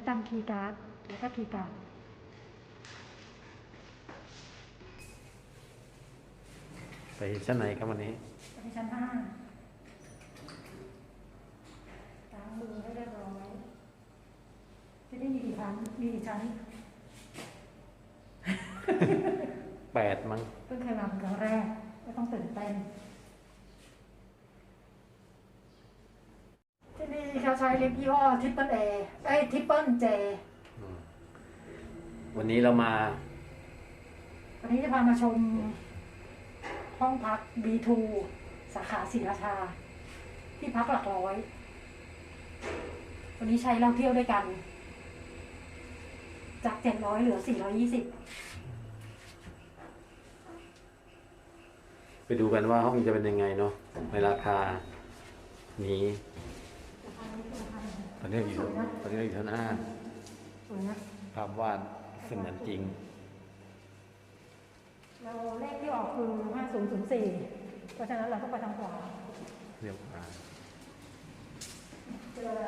ไม่จำคีย์การ์ดแล้วก็คีย์การ์ดไปชั้นไหนครับวันนี้ไปชั้นห้าล้างมือให้เรียบร้อยที่นี่มีกี่ชั้นมีกี่ชั้นแปดมั้งเพิ่งเคยมาเป็นครั้งแรกก็ต้องตื่นเต้น ที่นี่เขาใช้ลิฟต์ยี่ห้อทิปเปิลเอไอ้ทิปเปิลเจอืมวันนี้เรามาวันนี้จะพามาชม ห้องพัก B2 สาขาศรีราชา ที่พักหลักร้อย วันนี้ใช้เราเที่ยวด้วยกัน จาก700เหลือ420ไปดูกันว่าห้องจะเป็นยังไงเนาะในราคานี้ ตอนนี้เราอยู่ตอนนี้เราอยู่ชั้นห้าสวยนะภาพวาดเสมือนจริง เราเลขที่ออกคือ5004เพราะฉะนั้นเราต้องไปทางขวาเรียกว่าเจออะไร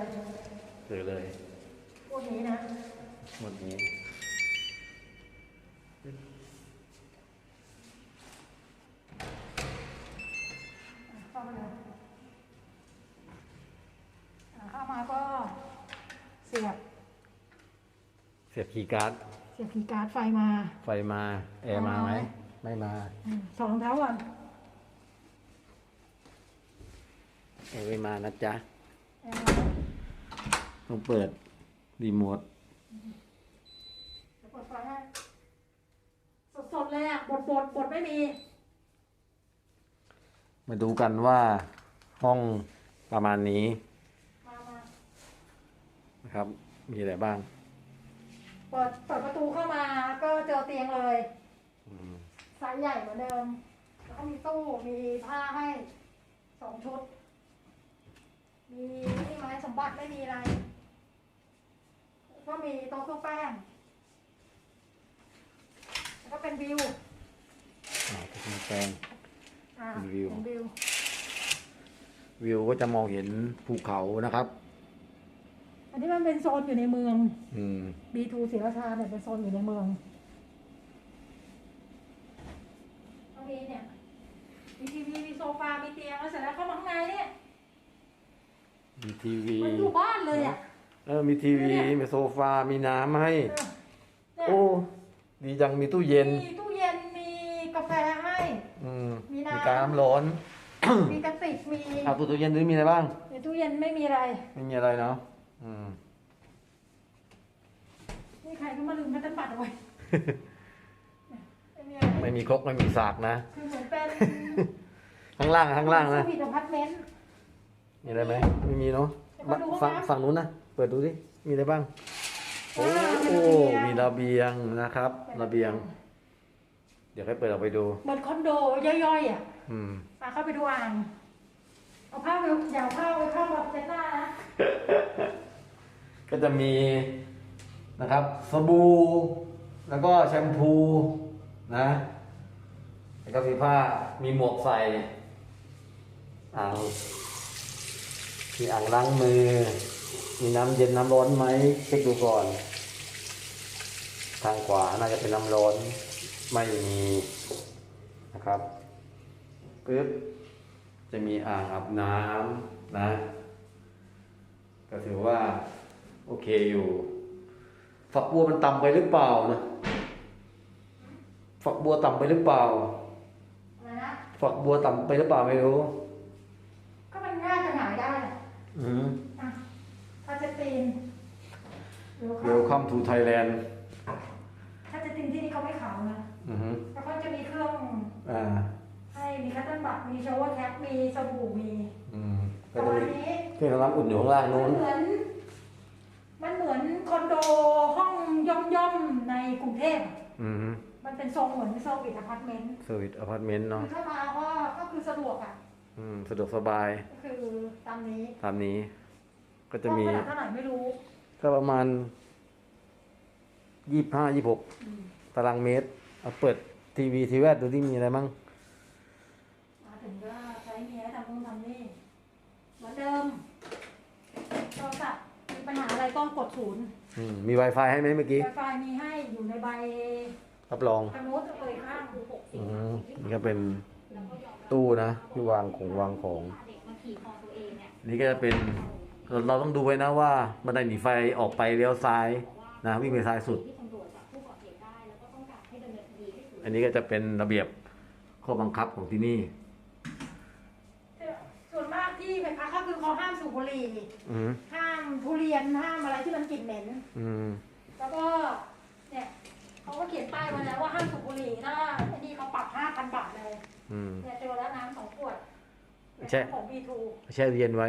เจอเลยพวกนี้นะหมดนี้ เข้ามาเลยอ่าเข้ามาก็เสียบ เสียบคีย์การ์ดเสียบคีย์การ์ดไฟมา ไฟมา แอร์มาไหมไม่มา อืมถอดรองเท้าก่อนแอร์ไม่มานะจ๊ะแอร์มาต้องเปิดรีโมทเดี๋ยวเปิดไฟให้สดๆเลยอะบดบดบดไม่มี มาดูกันว่าห้องประมาณนี้มามานะครับ มีอะไรบ้าง เปิดเปิดประตูเข้ามาก็เจอเตียงเลยอืมไซส์ใหญ่เหมือนเดิม แล้วก็มีตู้มีผ้าให้สองชุด มีนี่ไหมสมบัติไม่มีอะไร ก็มีโต๊ะเครื่องแป้งแล้วก็เป็นวิวอ่าเป็นแปลง อ่าเป็นวิว เป็นวิว วิวก็จะมองเห็นภูเขานะครับ อันนี้มันเป็นโซนอยู่ในเมือง อืม B2 ศรีราชาเนี่ยเป็นโซนอยู่ในเมืองตรงนี้เนี่ยมีทีวีมีโซฟา มีเตียงแล้วเสร็จแล้วเข้ามาข้างในเนี่ยมีทีวี มันอยู่บ้านเลยอะ เออ มีทีวีมีโซฟา มีน้ำให้ เนี่ยโอ้ ดีจัง มีตู้เย็น มีตู้เย็นมีกาแฟให้ อืม มีน้ำ มีการน้ำร้อน มีกระติกมีเอาตู้ตู้เย็นนี่มีอะไรบ้าง ในตู้เย็นไม่มีอะไร ไม่มีอะไรเนาะ อืม นี่ใครก็มาลืมแพทเทิร์นบัตรเอาไว้ไม่มีอะไรไม่มีครกไม่มีสากนะ คือเหมือนเป็นข้างล่างข้างล่างนะสวีทอพาร์ตเมนต์ มีอะไรไหมไม่มีเนาะเดี๋ยวมาดูห้องฝั่งน้ำฝั่งนู้นนะ เปิดดูดิมีอะไรบ้าง โอ้อ่าโอ้มีมีระระเบีเบียยงงนะครับ ระเบียง เดี๋ยวให้เปิดออกไปดู เหมือนคอนโดย่อยๆอะอืม มาเข้าไปดูอ่าง เอาผ้าไปอย่าเอาผ้าไปเข้าแบบเช็ดหน้านะ ก็จะมีนะครับสบู่แล้วก็แชมพูนะแล้วก็มีผ้ามีหมวกใส่อ่างมีอ่างล้างมือ มีน้ำเย็นน้ำร้อนไหมเช็คดูก่อน ทางขวาน่าจะเป็นน้ำร้อนไม่มีนะครับปึ๊บจะมีอ่างอาบน้ำนะ ก็ถือว่า โอเคอยู่ ฝักบัวมันต่ำไปหรือเปล่านะ ฝักบัวต่ำไปหรือเปล่า อะไรนะ ฝักบัวต่ำไปหรือเปล่าไม่รู้ ก็มันน่าจะหงายได้แหละอืมอะถ้าจะตีนหรือเวลคัมทูไทยแลนด์ถ้าจะตีนที่นี่เขาไม่ขาวนะอือฮึแล้วก็จะมีเครื่อง อ่า ให้มีคัตเติ้ลบัตมีโชว์แคปมีสบู่มีอืมปก็ระจะมาณมีนี้เครื่องรับอุ่นอยู่ข้างล่างมันู้นนเหมือนมันเหมือนคอนโดห้องย่อมๆในกรุงเทพ อืมมันเป็นทรงเหมือนเซอร์วิสอพาร์ตเมนต์เซอร์วิสอพาร์ตเมนต์คืเนาะอถ้ามาก็ก็คือสะดวกอะอืมสะดวกสบาย ก็คือตามนี้ตามนี้ ก็จะมีห้องขนาดเท่าไหร่ไม่รู้ก็ประมาณยี่ห้ายี่หกตารางเมตรเอาเปิดทีวีทีแวดดูที่มีอะไรมั่งมาถึงก็ใช้เมียทำนู่นทำนี่เหมือนเดิมโทรศัพท์มีปัญหาอะไรก็กดศูนย์ อืมมี Wi-Fi ให้ไหมเมื่อกี้ไฟมีให้อยู่ในใบรับรอง ทางโน้นเลยข้างอืมนี่ก็เป็นตู้นะที่วางของวางของเด็กมาขี่คอตัวเองเนี่ยนี่ก็จะเป็นเราเราต้องดูไว้นะว่าบันไดหนีไฟออกไปเลี้ยวซ้ายนะวิ่งไปซ้ายสุดที่ตำรวจจับผู้ก่อเหตุได้แล้วก็ต้องการให้ดำเนินคดีให้ถึงอันนี้ก็จะเป็นระเบียบข้อบังคับของที่นี่ส่วนมาก ที่ไปพักก็คือเขาห้ามสูบบุหรี่อืมห้ามทุเรียนห้ามอะไรที่มันกลิ่นเหม็น อืมแล้วก็เนี่ยเขาก็เขียนป้ายไว้แล้วว่าห้ามสูบบุหรี่ถ้าอันนี้เขาปรับห้าพันบาทเลยอืม เนี่ยเจอแล้วน้ำสองขวดใช่ ของบีทูแช่เย็นไว้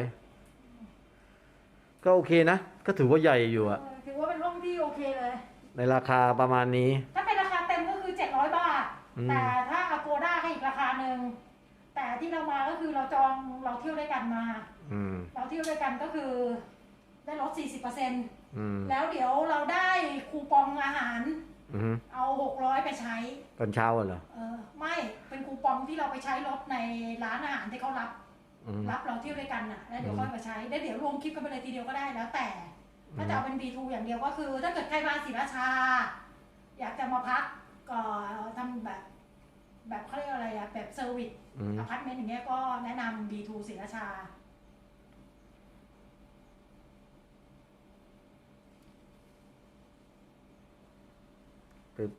ก็โอเคนะ ก็ถือว่าใหญ่อยู่อะถือว่าเป็นห้องที่โอเคเลย ในราคาประมาณนี้ ถ้าเป็นราคาเต็มก็คือเจ็ดร้อยบาท อืม แต่ถ้าอโกด้าให้อีกราคาหนึ่งแต่ ที่เรามาก็คือเราจองเราเที่ยวด้วยกันมา อืม เราเที่ยวด้วยกันก็คือได้ลด40%อืมแล้วเดี๋ยวเราได้คูปองอาหาร อืมเอา 600 ไปใช้ ตอนเช้าอะเหรอเออไม่เป็นคูปองที่เราไปใช้ลดในร้านอาหารที่เขารับ อืม รับเราเที่ยวด้วยกันน่ะแล้วเดี๋ยวอืม ค่อยมาใช้แล้วเดี๋ยวรวมคลิปกันไปเลยทีเดียวก็ได้แล้วแต่ ถ้าจะเอาเป็น B2 อย่างเดียวก็คือ ถ้าเกิดใครมาศรีราชา อยากจะมาพักก็ทำแบบ แบบเขาเรียกอะไรอะแบบเซอร์วิสอืมอพาร์ตเมนต์อย่างเงี้ยก็แนะนำ B2 ศรีราชา ปึ๊บ